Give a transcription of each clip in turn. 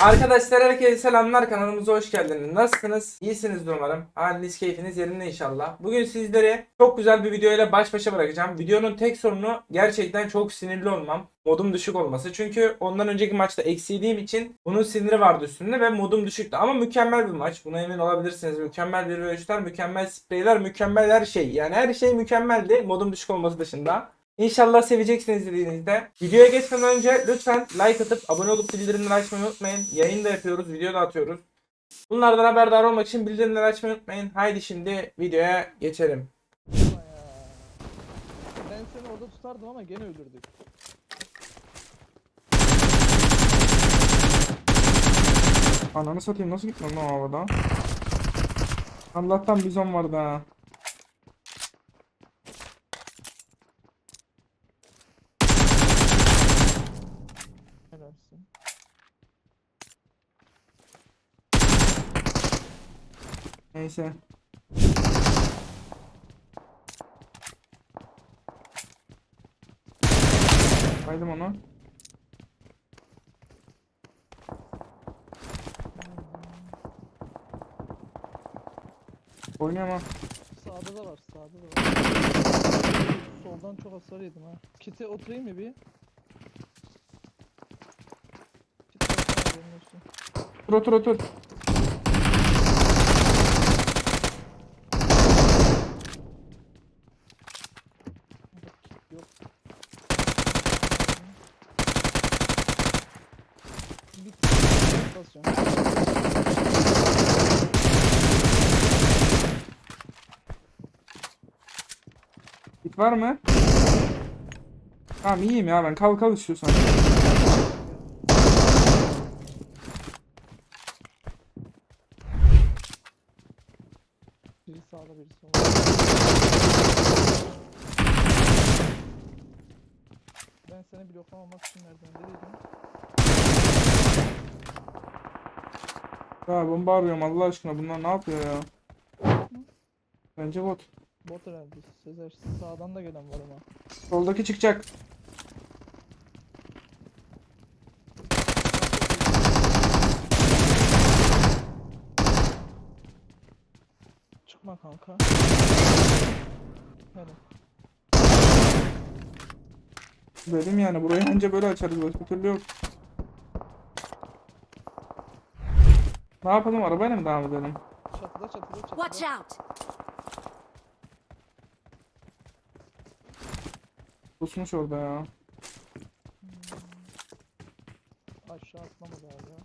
Arkadaşlar herkese selamlar kanalımıza hoş geldiniz. Nasılsınız? İyisiniz umarım. Haliniz keyfiniz yerinde inşallah. Bugün sizleri çok güzel bir video ile baş başa bırakacağım. Videonun tek sorunu gerçekten çok sinirli olmam. Modum düşük olması. Çünkü ondan önceki maçta eksiğim için bunun siniri vardı üstünde ve modum düşüktü. Ama mükemmel bir maç. Buna emin olabilirsiniz. Mükemmel bir ölçüler, mükemmel spreyler, mükemmel her şey. Yani her şey mükemmeldi. Modum düşük olması dışında. İnşallah seveceksiniz izlediğinizde. Videoya geçmeden önce lütfen like atıp abone olup bildirimleri açmayı unutmayın. Yayın da yapıyoruz, video da atıyoruz. Bunlardan haberdar olmak için bildirimleri açmayı unutmayın. Haydi şimdi videoya geçelim. Ben seni orada tutardım ama gene öldürdük. Ananı satayım nasıl gitmem lan o havada? Allah'tan bizon vardı ha. Neyse. Kaydım onu. Oynuyor ama. Sağda da var, sağda da var. Soldan çok hasar yedim ha. Kite oturayım mı bir? Kite oturayım. Otur otur otur. Kit yok. Bir tane basıyorum. Git var mı? Tamam iyiyim ya ben. Kal kal istiyorsan. Biri sağda biri solda. Ben seni bloklamamak için merdivenleriydim. Ya bomba arıyorum Allah aşkına bunlar ne yapıyor ya? Bence bot. Bot herhalde. Sezer sağdan da gelen var ama. Soldaki çıkacak. Çıkma kanka. Hele. Dedim yani burayı anca böyle açarız başka türlü yok. Ne yapalım arabayla mı devam edelim? Çatıda çatıda çatıda. Watch out! Pusmuş orada ya. Aşağı atlamadı abi ya.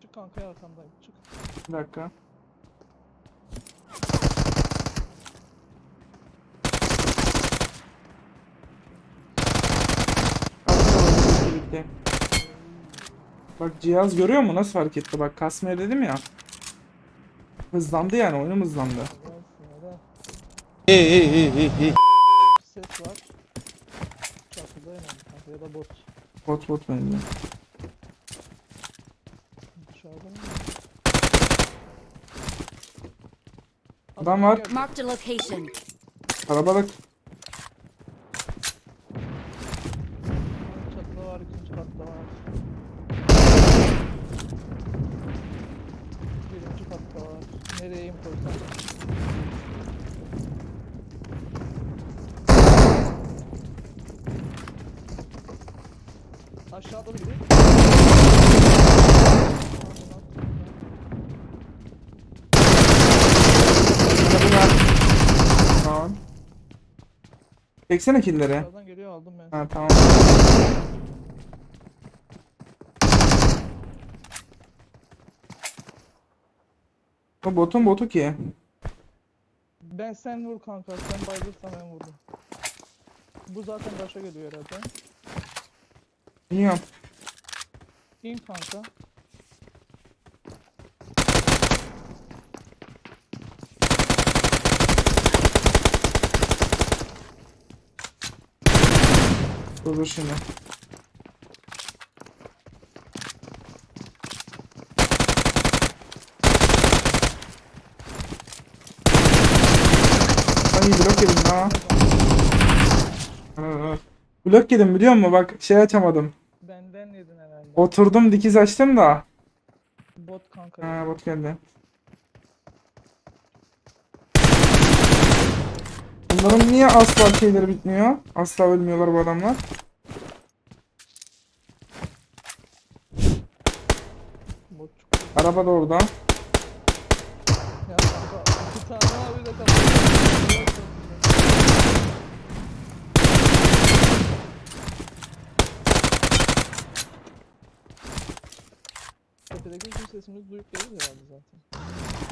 Çık kanka ya arkandayım çık. Bir dakika. Bitti, bitti. Bak cihaz görüyor mu nasıl fark etti bak kasmıyor dedim ya. Hızlandı yani oyunum hızlandı. Neden? Ses var. Hemen kanka ya da bot. Bot bot bence. Dışarıda mı? Adam var. Marked a location. Kalabalık. Çatıda var ikinci katta var. Birinci katta var. Nereye koysam? Aşağıda biri. Tamam. Çeksene killeri. Aşağıdan geliyor aldım ben. Ha tamam. O botun botu ki. Ben sen vur kanka. Sen bayılırsan ben vurdum. Bu zaten başa geliyor herhalde. Bilmiyorum. İn kanka. Dur şimdi. Ay blok yedim evet. Blok yedim biliyor musun? Bak şey açamadım. Benden yedin herhalde. Oturdum dikiz açtım da. Bot kanka. Ha bot geldi. Bunların niye asla şeyleri bitmiyor? Asla ölmüyorlar bu adamlar. Araba da orada. Ya kanka iki tane abi de kaldı. Tepedeki bizim sesimiz duyup gelir herhalde zaten.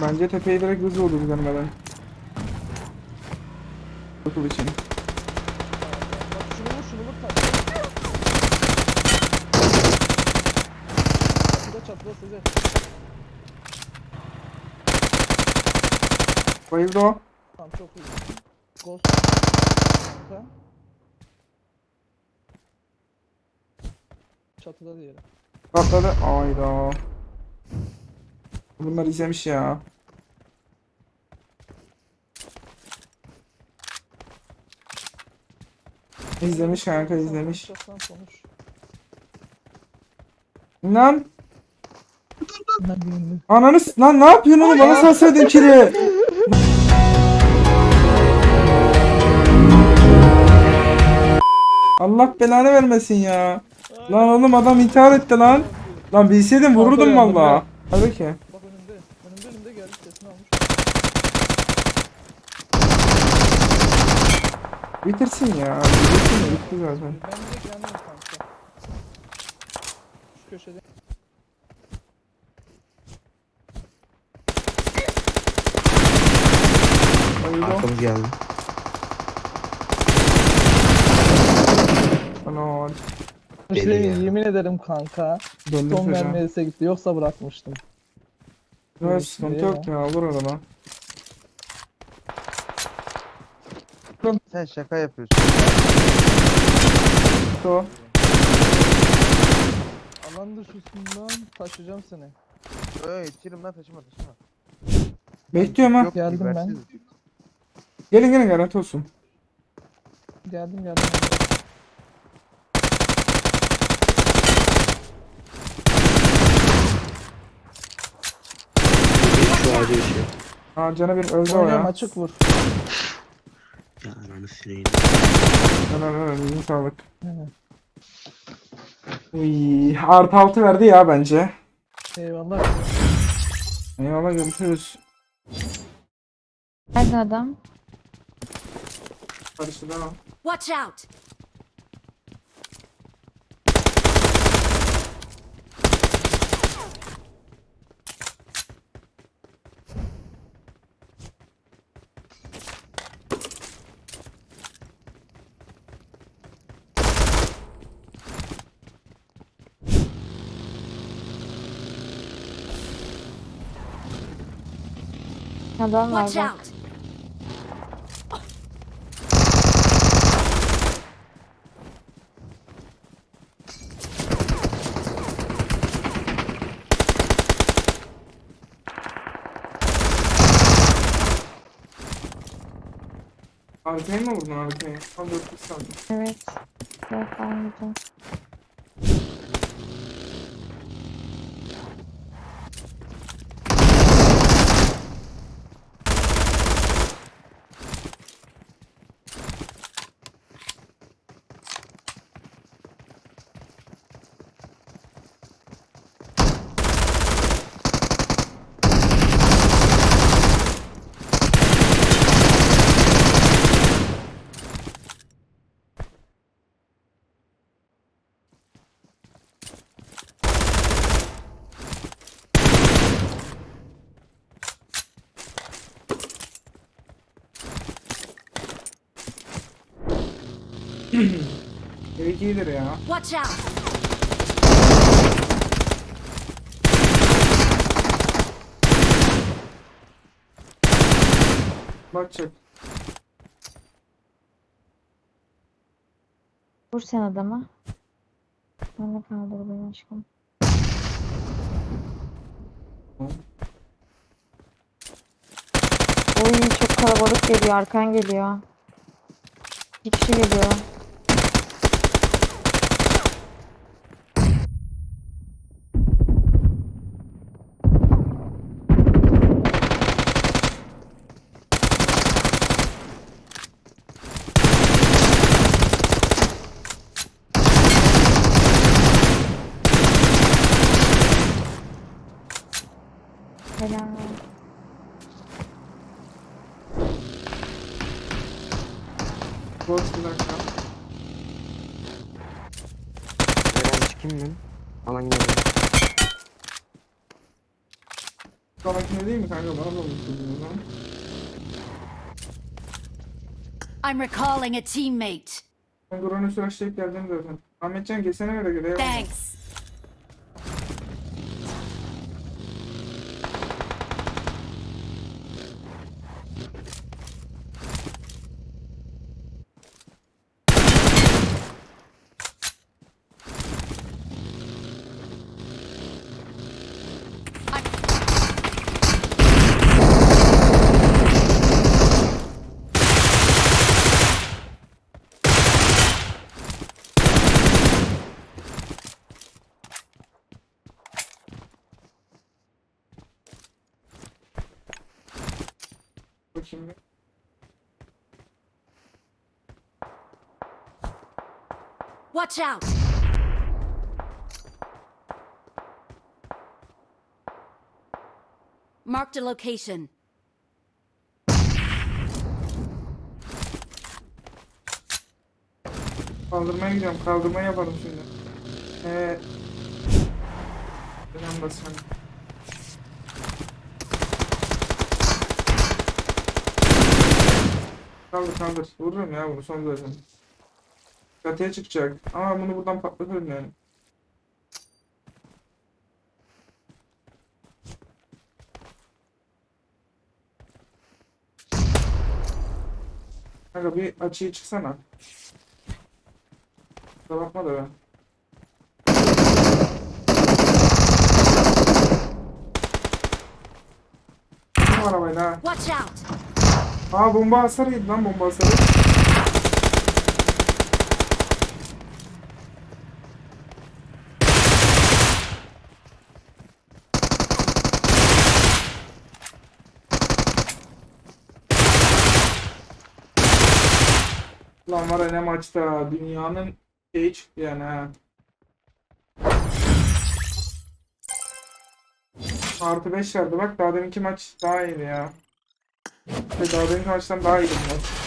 Bence tepeyi direkt hızlı olur görmeden. Okul için. Bak şunu vur şunu vur tak. Çatıda çatıda size. Bayıldı o. Tamam çok iyi. Ghost. Kanka. Çatıda diyelim. Atladı. Ayda. Bunlar izlemiş ya. İzlemiş kanka izlemiş. Lan ananı lan ne yapıyorsun oğlum bana salsaydın kiri. Allah belanı vermesin ya. Lan oğlum adam intihar etti lan. Lan bilseydim vururdum valla. Hadi ki. Bitirsin ya. Bitirsin ya. Bitti zaten. Ben direkt yandım kanka. Şu köşede. Arkamız geldi. Ana Şey, ya. yemin ederim kanka. döndü Son mermisi gitti yoksa bırakmıştım. Evet sıkıntı yok ya olur arada. Sen şaka yapıyorsun. O. Alan dışısından taşıyacağım seni. Öy yetişirim lan taşıma taşıma. Bekliyorum ha. Yok, Geldim ben. bibersiz. Gelin gelin garanti olsun. Geldim geldim. Şu ağacı şey. Aa cana bir öldü o Oynuyorum ya. açık vur. Ananı sileyim. Helal helal eline sağlık. Evet. Uy, artı altı verdi ya bence. Eyvallah. Eyvallah görüşürüz. Nerede adam? Karşıda. Watch out! Adam var Watch bak. out! Arkaya mı vurdun arkaya? Tam dörtlük sandım. Evet. Yok almayacağım. Belki iyidir ya. Watch out! Bak çek. Vur sen adama. Ben de kaldır beni aşkım. Oy çok kalabalık geliyor. Arkan geliyor. İki kişi geliyor. Helal. Boş bir dakika. Ben çıkayım ben. Alan geldi. Sonrakine değil mi kanka? Bana da unuttum o zaman. I'm recalling a teammate. Ben drone'u süraşlayıp geldim zaten. Ahmetcan geçene göre göre. Thanks. Bir. Watch out. Marked a location. Kaldırmaya gidiyorum. Kaldırmayı yaparım şimdi. Ee, Önem basıyorum. Kaldır kaldır. Vururum ya son zaten. Çatıya çıkacak. Ama bunu buradan patlatırım yani. Kanka bir açıyı çıksana. Kusura bakma da ben. Bu arabayla. Watch out. Aa bomba hasarıydı lan bomba hasarı. Lan var ya ne maçta dünyanın şeyi çıktı yani ha. Artı 5 verdi bak daha deminki maç daha iyiydi ya. İşte daha deminki maçtan daha iyiydi bu maç.